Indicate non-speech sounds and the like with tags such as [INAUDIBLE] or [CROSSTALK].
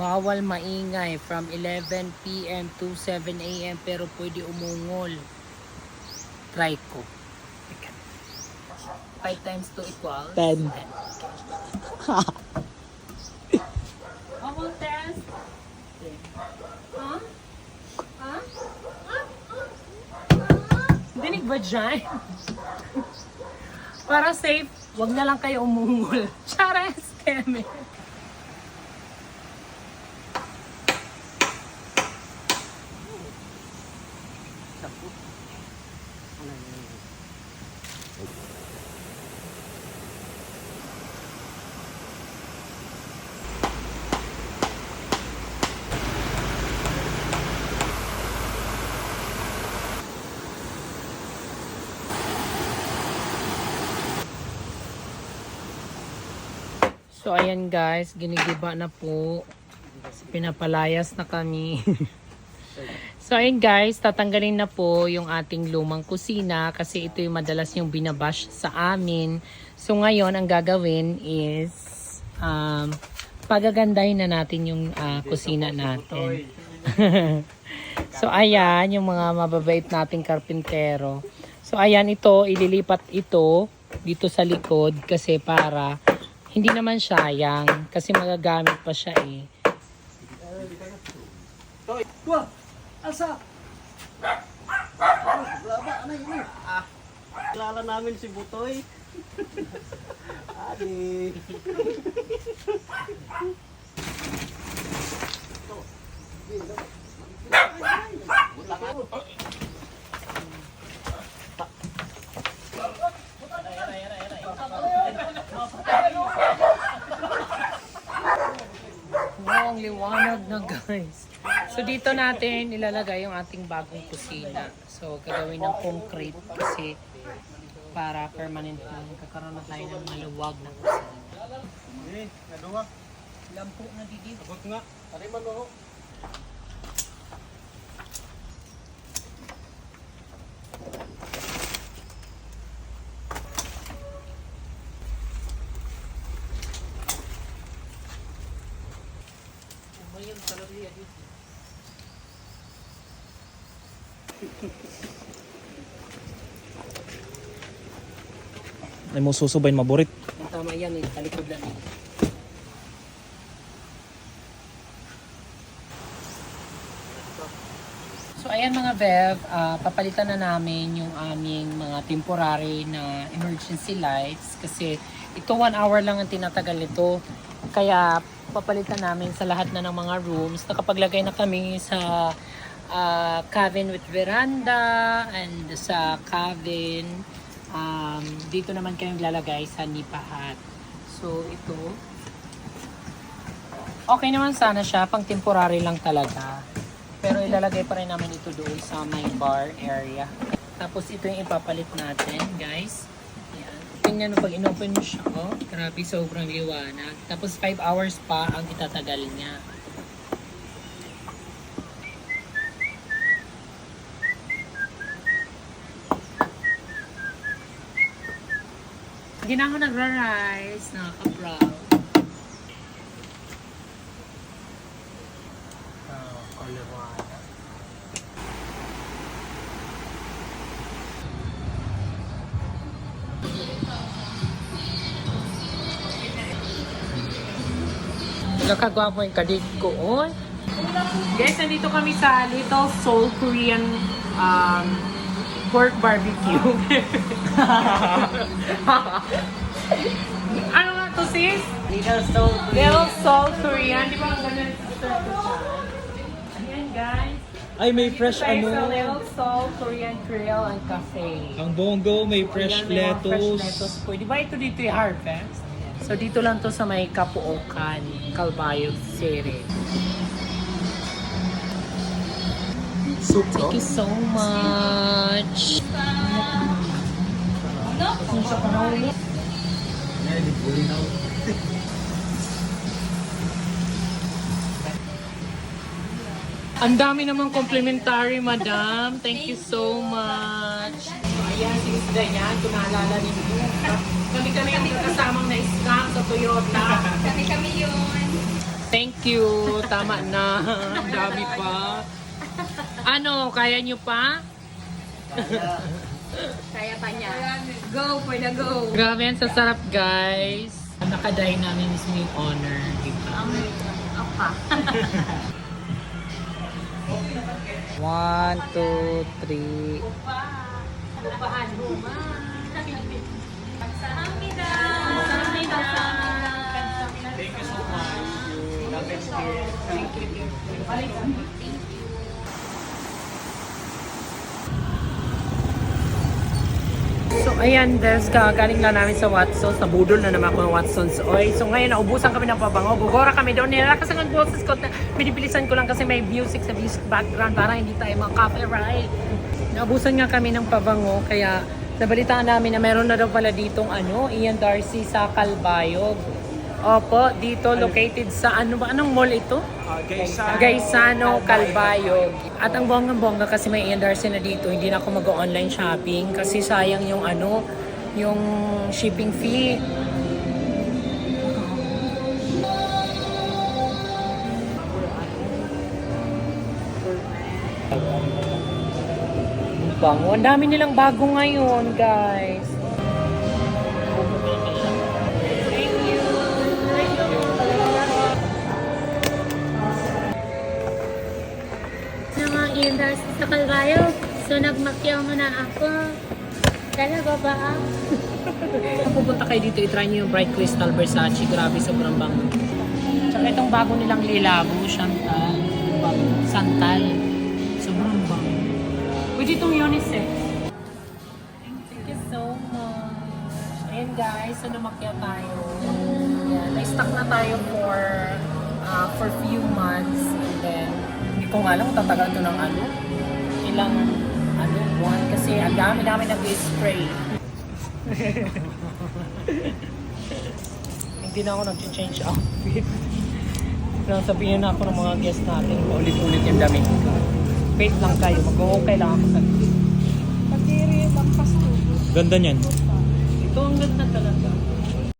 Bawal maingay from 11 p.m. to 7 a.m. pero pwede umungol. Try ko. 5 times 2 equals? 10. How about test? Huh? Huh? Dinig ba dyan? [LAUGHS] Para safe, wag na lang kayo umungol. [LAUGHS] Charas, keme. So ayan guys, ginigiba na po. Pinapalayas na kami. [LAUGHS] so ayan guys, tatanggalin na po yung ating lumang kusina kasi ito yung madalas yung binabash sa amin. So ngayon, ang gagawin is um, pagagandahin na natin yung ah, kusina natin. [LAUGHS] so ayan, yung mga mababait nating karpintero. So ayan, ito, ililipat ito dito sa likod kasi para hindi naman sayang kasi magagamit pa siya eh. Wah! Asa? Laba, ano yun? Ah, kilala namin si Butoy. [LAUGHS] Adi. Wow, ang liwanag na guys. So dito natin ilalagay yung ating bagong kusina. So gagawin ng concrete kasi para permanent na magkakaroon na tayo ng maluwag na kusina. Eh, naduwa. Lampo na didi. Abot nga. Tari man mo. Ay mo susubay maborit. Tama yan eh, talikod lang eh. So ayan mga Bev, ah, papalitan na namin yung aming mga temporary na emergency lights kasi ito one hour lang ang tinatagal nito. Kaya papalitan namin sa lahat na ng mga rooms. Nakapaglagay na kami sa ah, cabin with veranda and sa cabin. Um, dito naman kami lalagay sa nipahat. So ito, okay naman sana siya, pang temporary lang talaga. Pero ilalagay pa rin namin ito doon sa may bar area. Tapos ito yung ipapalit natin, guys. Yan. Tingnan mo pag inopen mo siya, oh. Grabe, sobrang liwanag. Tapos 5 hours pa ang itatagal niya. Hindi na ako nagra-rise. Nakaka-proud. Oh, kaliwanag. Nakagwapo yung kadig ko. Oy. Guys, nandito kami sa Little Seoul Korean um, pork barbecue. [LAUGHS] ano nga to sis? Little Soul Little Seoul Korean. Di ba ang ganun? Ayan guys. Ay, may fresh Tayo sa ano. Little Seoul Korean Grill and Cafe. Ang bongo, may fresh Ayan, may mga Fresh lettuce. lettuce po. Di ba ito dito yung Harvest? So dito lang to sa may Kapuokan, Calbayog City. Soup, Thank you so much. Ang dami namang complimentary, madam. Thank you so much. Ayan, si Miss Dayan, kung naalala ninyo. Kami kami ang kasamang na-scam sa Toyota. Kami kami yun. Thank you. Tama na. Ang dami pa. Ano, kaya nyo pa? Kaya pa niya. Go for the go. Grabe, ang sasarap guys. Nakaday namin mismo yung honor. Diba? Apa. One, two, three. Upahan huma. Sahamida. Sahamida. Thank you so much. Love experience. Thank you. So ayan, des, kagaling lang namin sa Watson's. Nabudol na naman ako ng Watson's Oy. So ngayon, naubusan kami ng pabango. Bugora kami doon. Nilalakas ang boses ko. Pinibilisan ko lang kasi may music sa music background para hindi tayo mga copyright. Naubusan nga kami ng pabango. Kaya nabalitaan namin na meron na daw pala ditong ano, Ian Darcy sa Calbayog. Opo, dito located sa ano ba? Anong mall ito? Gaisano, Calbayog. At ang bonggang-bongga kasi may Darcy na dito, hindi na ako mag-online shopping kasi sayang yung ano, yung shipping fee. Bango. Ang dami nilang bago ngayon, guys. Sa mga indas sa Calvario. So, nagmakyaw mo na ako. Talaga ba? Kung pupunta kayo dito, itry nyo yung Bright Crystal Versace. Grabe, sobrang bango. Tsaka itong bago nilang lilabo, Chantal. Bango. Santal. Sobrang bango. Pwede itong unisex. Thank you so much. Ayan guys, so lumakya tayo. Ayan, na-stuck na tayo for uh, for few months. And then, ko nga alam kung tatagal to ng ano. Ilang ano, buwan. Kasi ang dami namin nag-spray. [LAUGHS] Hindi na ako nag-change outfit. [LAUGHS] Pero sabihin na ako ng mga guests natin, ulit-ulit yung damit. Wait lang kayo, mag-okay lang ako sa Ganda niyan. Ito ang ganda talaga.